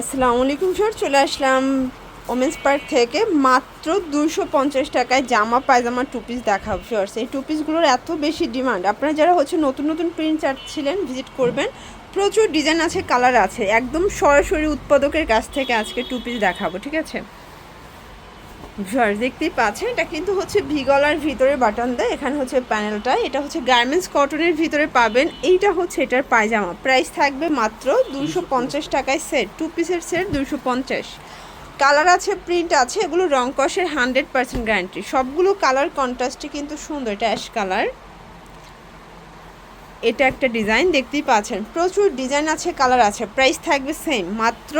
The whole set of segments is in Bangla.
আসসালামু আলাইকুম স্যার চলে আসলাম ওমেন্স পার্ক থেকে। মাত্র দুশো পঞ্চাশ টাকায় জামা, পায়জামা টু পিস দেখাবো সেই এই টু পিসগুলোর এত বেশি ডিমান্ড আপনারা যারা হচ্ছে নতুন নতুন প্রিন্ট চাচ্ছিলেন ভিজিট করবেন। প্রচুর ডিজাইন আছে কালার আছে। একদম সরাসরি উৎপাদকের কাছ থেকে আজকে টু পিস দেখাবো, ঠিক আছে? ভিউয়ার্স, দেখতেই পাচ্ছেন, এটা কিন্তু হচ্ছে ভিগলার ভিতরে বাটন দেয়, এখানে হচ্ছে প্যানেলটা, এটা হচ্ছে গার্মেন্টস কটনের ভিতরে পাবেন, এইটা হচ্ছে এটার পায়জামা, প্রাইস থাকবে মাত্র দুশো পঞ্চাশ টাকায় সেট টু পিসের সেট দুশো পঞ্চাশ। কালার আছে প্রিন্ট আছে, এগুলো রং কষের হান্ড্রেড পার্সেন্ট গ্যারান্টি সবগুলো কালার কন্ট্রাস্টই কিন্তু সুন্দর, এটা অ্যাশ কালার এটা একটা ডিজাইন দেখতেই পাচ্ছেন, প্রচুর ডিজাইন আছে, কালার আছে প্রাইস থাকবে সেম মাত্র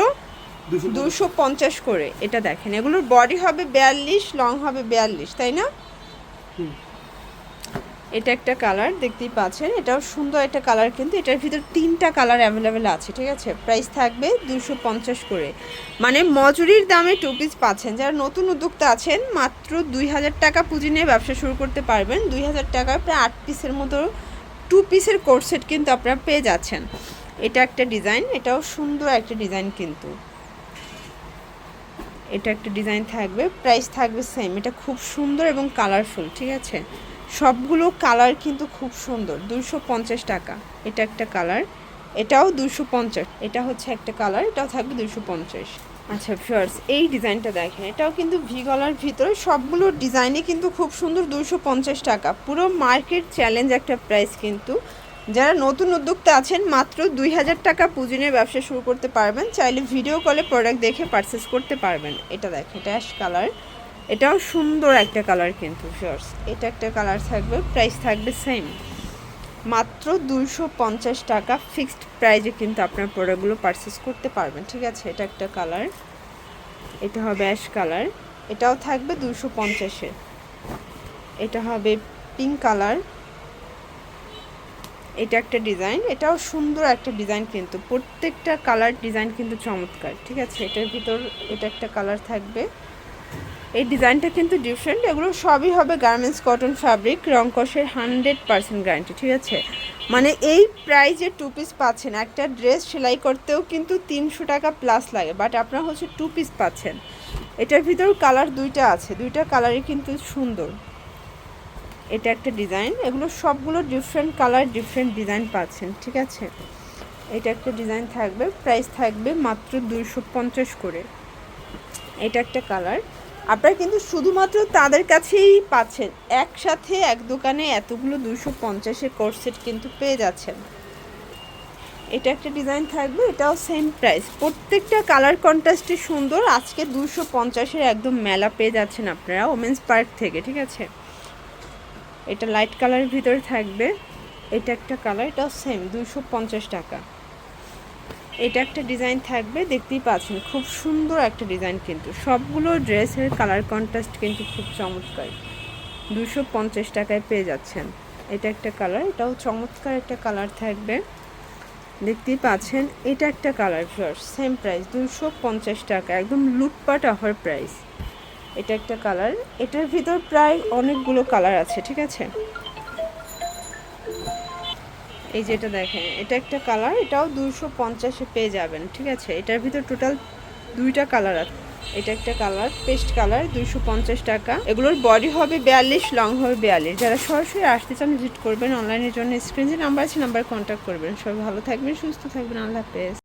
দুশো পঞ্চাশ। করে এটা দেখেন। এগুলোর বডি হবে বিয়াল্লিশ লং হবে বিয়াল্লিশ তাই না? এটা একটা কালার দেখতেই পাচ্ছেন। এটাও সুন্দর একটা কালার কিন্তু এটার ভিতর তিনটা কালার অ্যাভেলেবেল আছে ঠিক আছে? প্রাইস থাকবে দুশো পঞ্চাশ করে। মানে মজুরির দামে টু পিস পাচ্ছেন। যারা নতুন উদ্যোক্তা আছেন মাত্র দুই হাজার টাকা পুঁজি নিয়ে ব্যবসা শুরু করতে পারবেন। দুই হাজার টাকায় প্রায় আট পিসের মতো টু পিসের কোর্সেট কিন্তু আপনারা পেয়ে যাচ্ছেন। এটা একটা ডিজাইন এটাও সুন্দর একটা ডিজাইন কিন্তু। এটা একটা ডিজাইন থাকবে, প্রাইস থাকবে সেম এটা খুব সুন্দর এবং কালারফুল ঠিক আছে? সবগুলো কালার কিন্তু খুব সুন্দর দুশো পঞ্চাশ টাকা। এটা একটা কালার এটাও দুশো পঞ্চাশ। এটা হচ্ছে একটা কালার এটাও থাকবে দুশো পঞ্চাশ। আচ্ছা ফার্স এই ডিজাইনটা দেখেন, এটাও কিন্তু ভি গলার ভিতরে, সবগুলো ডিজাইনই কিন্তু খুব সুন্দর দুশো পঞ্চাশ টাকা। পুরো মার্কেট চ্যালেঞ্জ একটা প্রাইস কিন্তু যারা নতুন উদ্যোক্তা আছেন, মাত্র দুই হাজার টাকা পুঁজি নিয়ে ব্যবসা শুরু করতে পারবেন। চাইলে ভিডিও কলে প্রোডাক্ট দেখে পারচেস করতে পারবেন। এটা দেখেন, এটা অ্যাশ কালার এটাও সুন্দর একটা কালার কিন্তু শর্টস এটা একটা কালার থাকবে প্রাইস থাকবে সেম মাত্র দুইশো পঞ্চাশ টাকা ফিক্সড প্রাইজে কিন্তু আপনার প্রোডাক্টগুলো পারচেস করতে পারবেন। ঠিক আছে, এটা একটা কালার এটা হবে অ্যাশ কালার এটাও থাকবে দুশো পঞ্চাশে। এটা হবে পিঙ্ক কালার এটা একটা ডিজাইন, এটাও সুন্দর একটা ডিজাইন কিন্তু। প্রত্যেকটা কালার ডিজাইন কিন্তু চমৎকার, ঠিক আছে? এটার ভিতর, এটা একটা কালার থাকবে। এই ডিজাইনটা কিন্তু ডিফারেন্ট এগুলো সবই হবে গার্মেন্টস কটন ফ্যাব্রিক রং কষের হান্ড্রেড পার্সেন্ট গ্যারান্টি ঠিক আছে? মানে এই প্রাইজে টু পিস পাচ্ছেন। একটা ড্রেস সেলাই করতেও কিন্তু তিনশো টাকা প্লাস লাগে বাট আপনারা হচ্ছে টু পিস পাচ্ছেন। এটার ভিতর কালার দুইটা আছে, দুইটা কালারই কিন্তু সুন্দর। এটা একটা ডিজাইন। এগুলো সবগুলো ডিফারেন্ট কালার ডিফারেন্ট ডিজাইন পাচ্ছেন, ঠিক আছে? এটা একটা ডিজাইন থাকবে প্রাইস থাকবে মাত্র দুইশো পঞ্চাশ করে। এটা একটা কালার আপনারা কিন্তু শুধুমাত্র তাদের কাছেই পাচ্ছেন। একসাথে, এক দোকানে এতগুলো দুশো পঞ্চাশের কোর্সেট কিন্তু পেয়ে যাচ্ছেন। এটা একটা ডিজাইন থাকবে, এটাও সেম প্রাইস প্রত্যেকটা কালার কন্ট্রাস্টই সুন্দর। আজকে দুশো পঞ্চাশের একদম মেলা পেয়ে যাচ্ছেন আপনারা ওমেন্স পার্ক থেকে, ঠিক আছে? এটা লাইট কালারের ভিতরে থাকবে। এটা একটা কালার এটাও সেম দুশো পঞ্চাশ টাকা। এটা একটা ডিজাইন থাকবে, দেখতেই পাচ্ছেন, খুব সুন্দর একটা ডিজাইন কিন্তু। সবগুলো ড্রেসের কালার কন্ট্রাস্ট কিন্তু খুব চমৎকার। দুশো পঞ্চাশ টাকায় পেয়ে যাচ্ছেন। এটা একটা কালার এটাও চমৎকার একটা কালার থাকবে। দেখতেই পাচ্ছেন, এটা একটা কালার ফ্লার সেম প্রাইস দুশো পঞ্চাশ টাকা, একদম লুটপাট অফার প্রাইস এটা একটা কালার। এটার ভিতর প্রায় অনেকগুলো কালার আছে, ঠিক আছে? এই যে এটা দেখেন, এটা একটা কালার, এটাও দুশো পঞ্চাশে পেয়ে যাবেন, ঠিক আছে? এটার ভিতর টোটাল দুইটা কালার আছে। এটা একটা কালার, পেস্ট কালার, দুইশো পঞ্চাশ টাকা। এগুলোর বডি হবে বিয়াল্লিশ, লং হবে বিয়াল্লিশ। যারা সরাসরি আসতে চান, ভিজিট করবেন অনলাইনের জন্য। স্ক্রিন যে নাম্বার আছে, নাম্বার কন্ট্যাক্ট করবেন। সবাই ভালো থাকবেন, সুস্থ থাকবেন। আল্লাহ হাফেজ।